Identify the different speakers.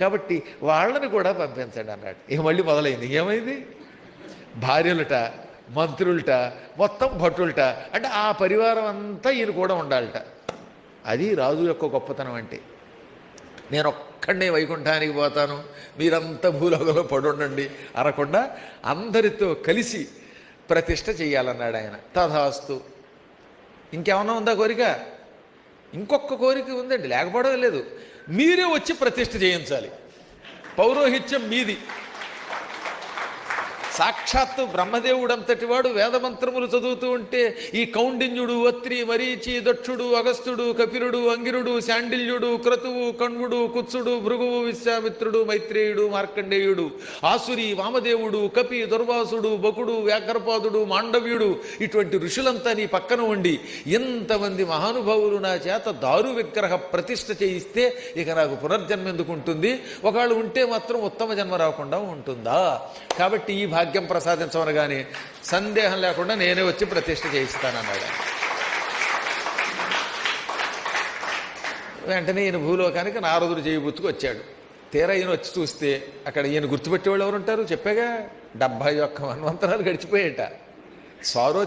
Speaker 1: కాబట్టి వాళ్ళని కూడా పంపించండి అన్నాడు. ఇక మళ్ళీ మొదలైంది. ఏమైంది? భార్యలుట మంత్రులట మొత్తం భటులట అంటే ఆ పరివారం అంతా ఈయన కూడా ఉండాలట. అది రాజు యొక్క గొప్పతనం అంటే. నేను ఒక్కడే వైకుంఠానికి పోతాను. మీరంతా భూలోకంలో పడుండండి అనకుండా అందరితో కలిసి ప్రతిష్ట చేయాలన్నాడు ఆయన. తథాస్తు ఇంకేమన్నా ఉందా కోరిక? ఇంకొక కోరిక ఉందండి లేకపోవడం లేదు. మీరే వచ్చి ప్రతిష్ట చేయించాలి. పౌరోహిత్యం మీది. సాక్షాత్తు బ్రహ్మదేవుడంతటి వాడు వేదమంత్రములు చదువుతూ ఉంటే ఈ కౌండిన్యుడు అత్రి మరీచి దక్షుడు అగస్త్యుడు కపిలుడు అంగిరుడు శాండిల్యుడు క్రతువు కణ్వుడు కుత్సుడు భృగువు విశ్వామిత్రుడు మైత్రేయుడు మార్కండేయుడు ఆసురి వామదేవుడు కపి దుర్వాసుడు బకుడు వ్యాఘ్రపాదుడు మాండవ్యుడు ఇటువంటి ఋషులంతా నీ పక్కన ఉండి ఎంతమంది మహానుభావులు నా చేత దారు విగ్రహ ప్రతిష్ఠ చేయిస్తే ఇక నాకు పునర్జన్మ ఎందుకు ఉంటుంది? ఒకవేళ ఉంటే మాత్రం ఉత్తమ జన్మ రాకుండా ఉంటుందా? కాబట్టి ఈ భాగ్యం ప్రసాదించమనగానే సందేహం లేకుండా నేనే వచ్చి ప్రతిష్ఠ చేయిస్తానన్నాడు. వెంటనే ఈయన భూలోకానికి నారదుడు చేయబుత్తుకు వచ్చాడు. తీరా ఈయన వచ్చి చూస్తే అక్కడ ఈయన గుర్తుపెట్టేవాళ్ళు ఎవరు ఎవరుంటారు చెప్పాగా? డెబ్భై ఒక్క మన్వంతరాలు గడిచిపోయేట. స్వారో